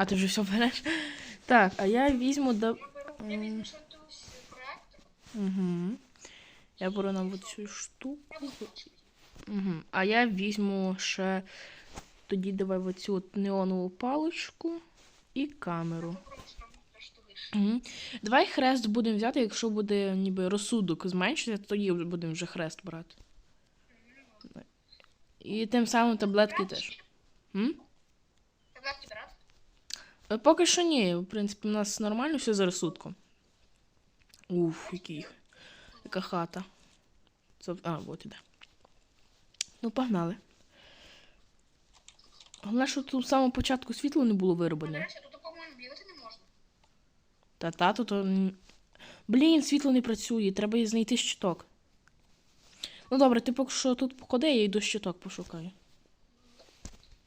А ти вже все береш? Так, а я візьму до. Я візьму ще тус проектор. Угу. Я беру нам цю штуку. Угу. А я візьму ще тоді давай оцю от неонову паличку і камеру. Угу. Давай хрест будемо взяти, якщо буде ніби розсудок зменшиться, то тоді будемо вже хрест брати. І тим самим таблетки теж. М? Е, Поки що ні. В принципі, у нас нормально все за розсудком. Уф, який. Яка хата. Це... А, от іде. Ну, погнали. Головне, що тут з самого початку світло не було вироблене. тут, по-моєму, бігати не можна. Та тато то. Блін, світло не працює, треба знайти щиток. Ну добре, ти поки що тут походи, я йду щиток пошукаю.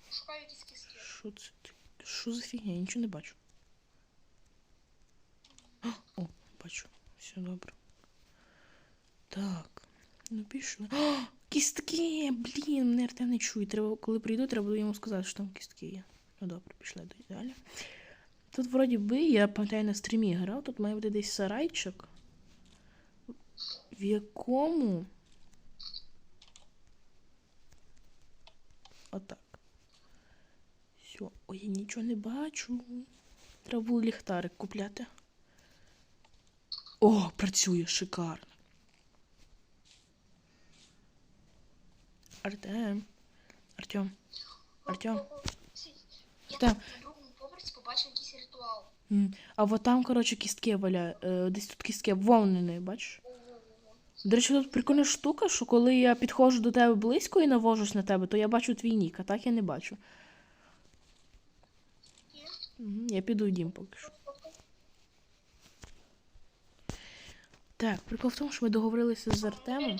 Шукаю якісь кістки. Що це? Що за фігня? Я нічого не бачу. О, бачу. Все добре. Так. Ну пішли. О, кістки! Блін, мене Артем не чує. Треба, коли прийду, треба буде йому сказати, що там кістки є. Ну добре, пішли далі. Тут вроді би, я пам'ятаю на стрімі грав, тут має бути десь сарайчик, в якому. Отак. Все. Ой, я нічого не бачу. Треба було ліхтарик купляти. О, працює шикарно. Артем. Артем. Артем. Я Так. на другому поверсі побачив якийсь ритуал. А от там, коротше, кістки валяє. Е, десь тут кістки вовнені, бачиш? До речі, тут прикольна штука, що коли я підходжу до тебе близько і навожусь на тебе, то я бачу твій нік, а так я не бачу. Я піду в дім поки що. Так, прикол в тому, що ми договорилися з Артемом. Ні.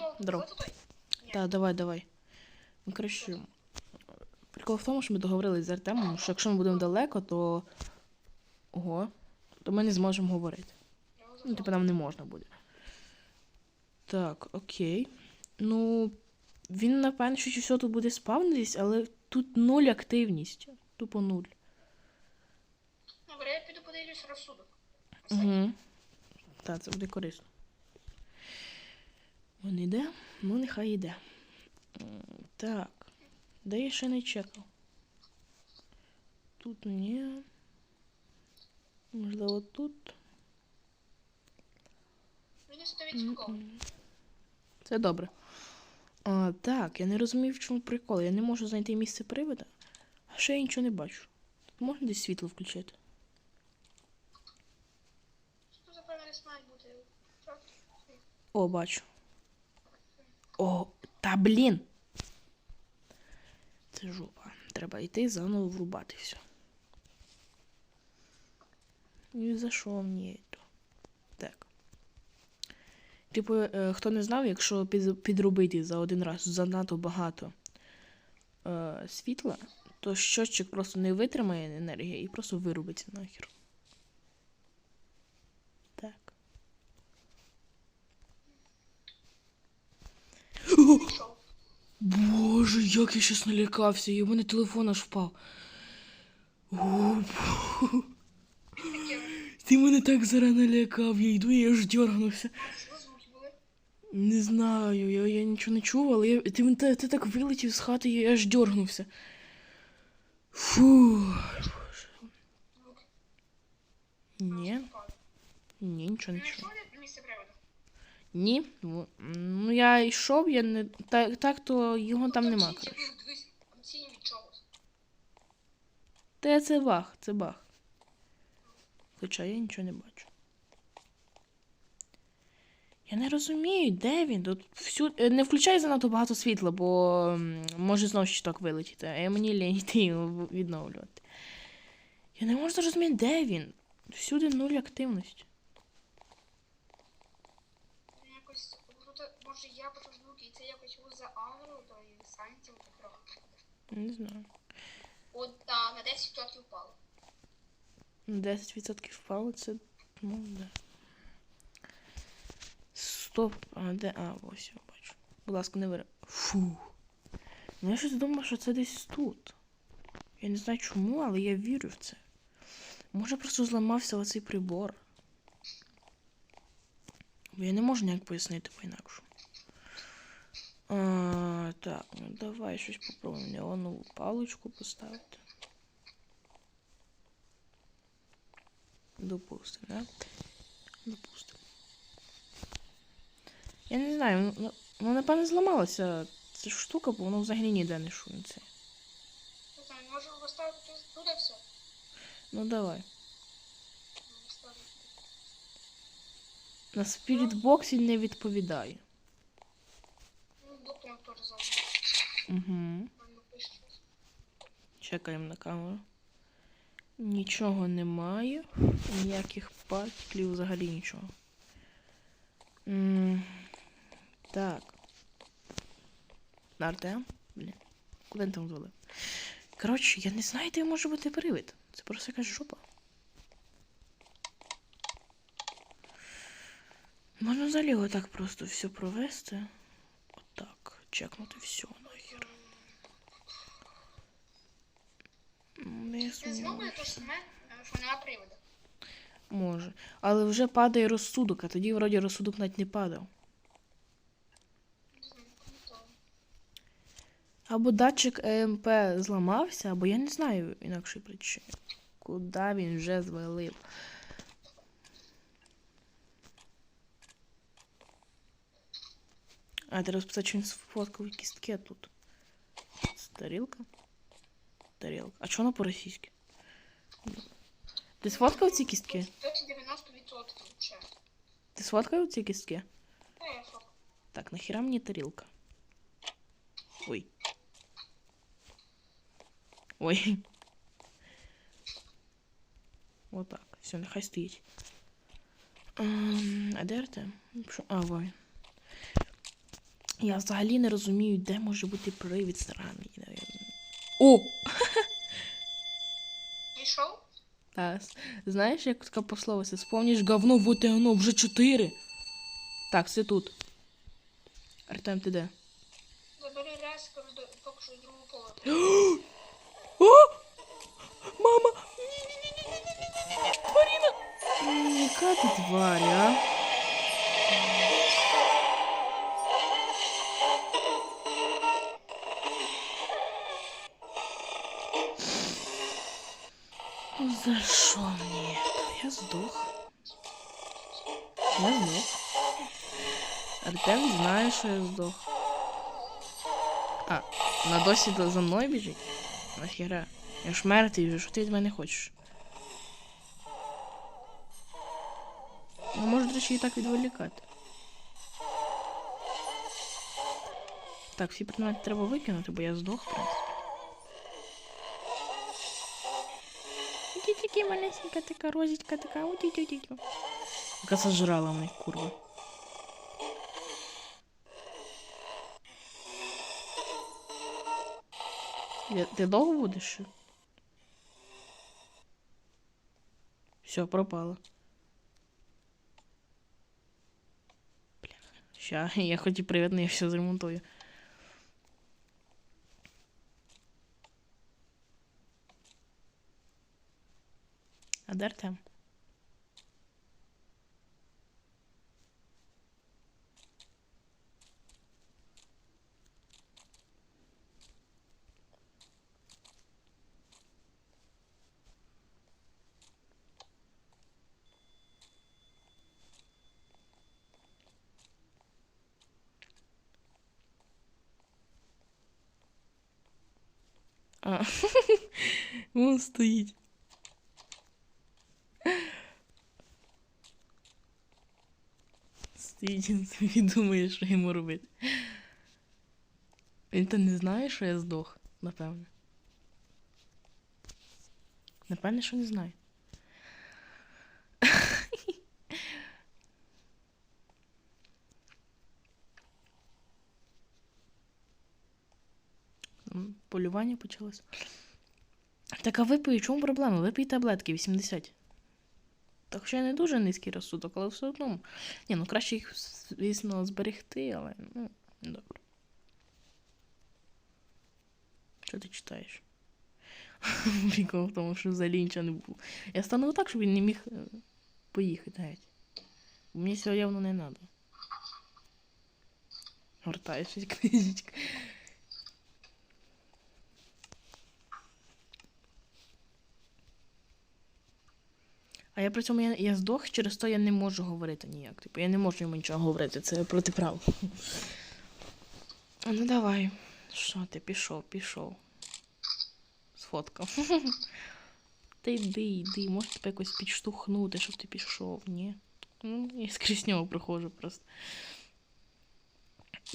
Так, давай, давай. Ну, коротше, прикол в тому, що ми договорилися з Артемом, що якщо ми будемо далеко, то. Ого, то ми не зможемо говорити. Ну, типу, нам не можна буде. Так, окей. Ну, він, напевно, що все тут буде спавнитись, але тут нуль активність. Тупо нуль. Я розсудок. Угу. Так, це буде корисно. Він йде? Ну, нехай йде. Так. Де я ще не чекав? Тут ні. Можливо, тут. Мені 100%. Це добре. А, так, я не розумію, в чому прикол. Я не можу знайти місце привода, а ще я нічого не бачу. Тут можна десь світло включити? Тут, напевно, десь мають бути. трактор. О, бачу. О, та блін. Це жопа. Треба йти заново врубати все. І за що мені то? Так. Типу, е, хто не знав, якщо підробити за один раз занадто багато е, світла, то щотчик просто не витримає енергії і просто вирубиться нахер. Так. Пішов. Боже, як я щас налякався, і у мене телефон аж впав. О, ти мене так зараз налякав, я йду і аж були? Не знаю, я, я нічого не чув, але я, ти, ти, ти так вилетів з хати, я аж дьоргнувся. Фу. Звуки. Ні, ні, нічого не чув. якщо не місце приводу. Ні. Ну, я йшов, я не. Так, так то його там нема, коротше. Та це баг, це баг. Хоча я нічого не бачу. Я не розумію, де він? Тут всю... е, Не включай занадто багато світла, бо може знову щиток вилетіти, а я мені лінь йти його відновлювати. Я не можу зрозуміти, де він. Всюди нуль активності. Ну, Якось, тут, може, я почув звуки, і це якось його за ауру, то і санкцію трохи. Не знаю. От, та, на 10% впало. На 10% впало, це. Ну, да. Стоп. А, де? А, ось я бачу. Будь ласка, не вири. Фу. Ну я щось думав, що це десь тут. Я не знаю чому, але я вірю в це. Може просто зламався оцей прибор. Бо я не можу ніяк пояснити по-інакшу. А, так, ну давай щось попробуємо. Неонову паличку поставити. Допустимо, да? Допустимо. Я не знаю, ну, ну, ну напевно зламалася ця штука, бо воно взагалі ніде не шуниться. Не знаю, може поставити туди все? Ну давай. На спірітбоксі не відповідає. Ну, документ теж зробив. Угу. Чекаємо на камеру. Нічого немає. Ніяких патлів, взагалі нічого. М, Так. Артем? Блін. Куди там звалив? Коротше, я не знаю, де може бути привид. Це просто якась жопа. Можна взагалі його так просто все провести. Отак. Чекнути все сумніваюся. знову те ж саме, що нема приводу. Може. Але вже падає розсудок, а тоді вроді розсудок навіть не падав. Або датчик ЕМП зламався, або я не знаю інакшої причини. Куди він вже звалив? А, треба спитати, чи він сфоткав кістки тут. Це тарілка? Тарілка. А чого воно по-російськи? Ти сфоткав ці кістки? Досі 90% ще. Ти сфоткав ці кістки? Та я фото. Так, нахера мені тарілка? Ой. Ой. Отак. Все, нехай стоїть. А де Артем? А, вой. Я взагалі не розумію, де може бути привід сраний. О! Пішов? Та, с- знаєш, як така пословиця? Спомніш говно, вот і оно, вже чотири. Так, все тут. Артем, ти де? Забери раз, коридор, поки що другу поверху. О! Мама! Ні-ні-ні-ні-ні-ні! Маріна! М, Яка ти тварь, а? За що мені? Я здох. Я здох. Артем знає, що я здох. А, на досі за мною біжить? Нахера? Я ж мертвий вже, що ти від мене хочеш? Ну, може, до речі, і так відволікати. Так, всі предмети треба викинути, бо я здох, в. Тільки малесенька така розічка така, у тю тю Яка сожрала мене, курва. Я- Ти довго будеш? Все, пропало. Бля. Ща, я хоч і привітно, я все зремонтую. А де Артем? А, Вон стоїть. Стоїть собі думає, що йому робити. Він то не знає, що я здох, напевне. Напевне, що не знає. Полювання почалось. Так, а випий, чому проблема? Випий таблетки 80. Так що я не дуже низький розсудок, але все одно. Ні, ну краще їх, звісно, зберегти, але ну, добре. Що ти читаєш? Прикол в тому, що взагалі нічого не було. Я стану так, щоб він не міг е, поїхати геть. Мені цього явно не треба. Гортаю щось книжечка. А я при цьому я, я здох, через то я не можу говорити ніяк. Типу, я не можу йому нічого говорити, це проти прав. Ну давай. Що ти пішов, пішов. Сфоткав. Та йди, йди, може тебе якось підштовхнути, щоб ти пішов, ні? Ну, я скрізь нього проходжу просто.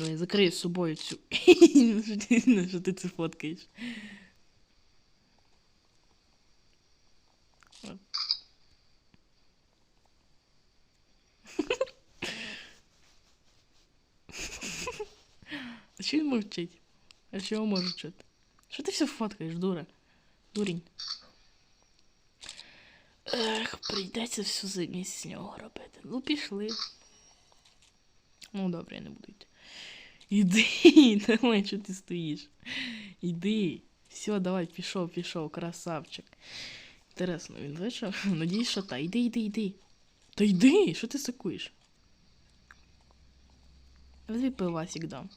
Ой, закрий з собою цю. Ну, ну, Що ти це фоткаєш? От. А що він мовчить? А чого може чути? Що ти все фоткаєш, дура? Дурінь. Ех, прийдеться всю замість нього робити. Ну, пішли. Ну, добре, я не буду йти. Іди, давай, що ти стоїш. Іди. Все, давай, пішов, пішов, красавчик. Інтересно, він вийшов? Надіюсь, що та. Іди, іди, іди. Та йди, що ти сакуєш? Я пивасик дам.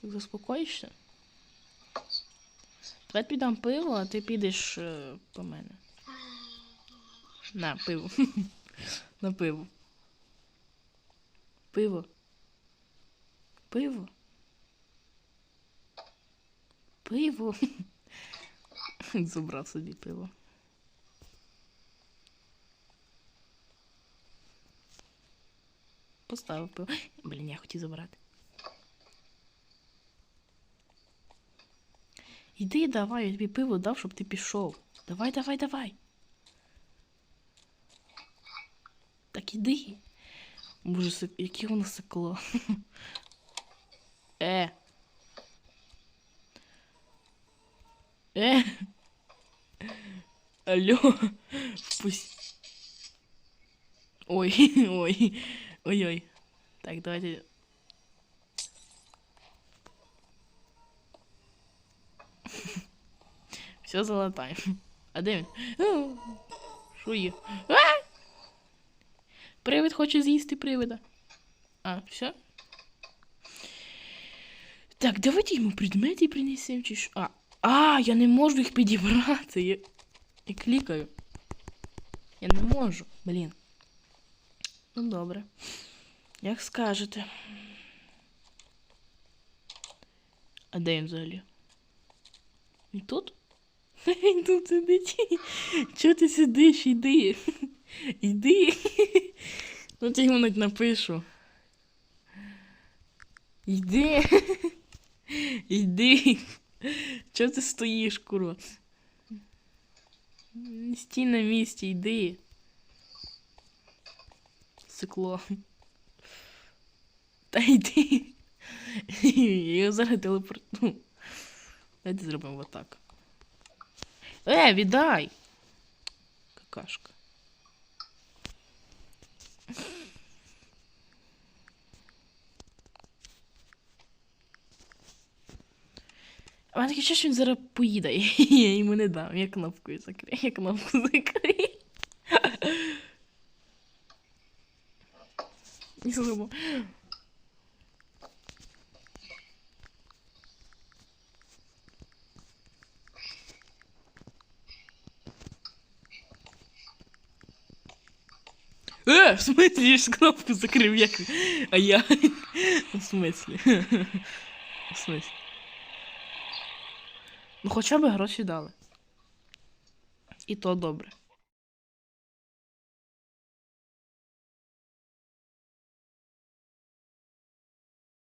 Так заспокоїшся? Давай підам пиво, а ти підеш е, по мене. На, пиво. На пиво. Пиво. Пиво. Пиво. Забрав собі пиво. Поставив пиво. Блін, я хотів забрати. Іди давай, я тобі пиво дав, щоб ти пішов. Давай, давай, давай. Так іди. Боже, яке воно секло. Е. Е. Алло. Впусти. Ой, ой. Ой-ой. Так, давайте. Все залатаємо. А де він? А, Що є? А! Привид хоче з'їсти привида. А, все? Так, давайте йому предмети принесемо чи що. А, а, я не можу їх підібрати. Я, я клікаю. Я не можу, блін. Ну добре. Як скажете. А де він взагалі? Він тут? Він тут сидить. Чого ти сидиш? Іди. Іди. Ну я йому навіть напишу. Іди. Іди. Чого ти стоїш, курва? Стій на місці, йди. Цикло. Та йди. Я його зараз телепортну. Давайте зробимо отак. Е, віддай! Какашка. А мене таке що він зараз поїде. Я йому не дам. Я кнопкою закрию. Я кнопку закрию. Не зробимо. Е, в смысле, я ж кнопку закрив, як. А я. В смысле? В смысле? Ну хоча б гроші дали. І то добре.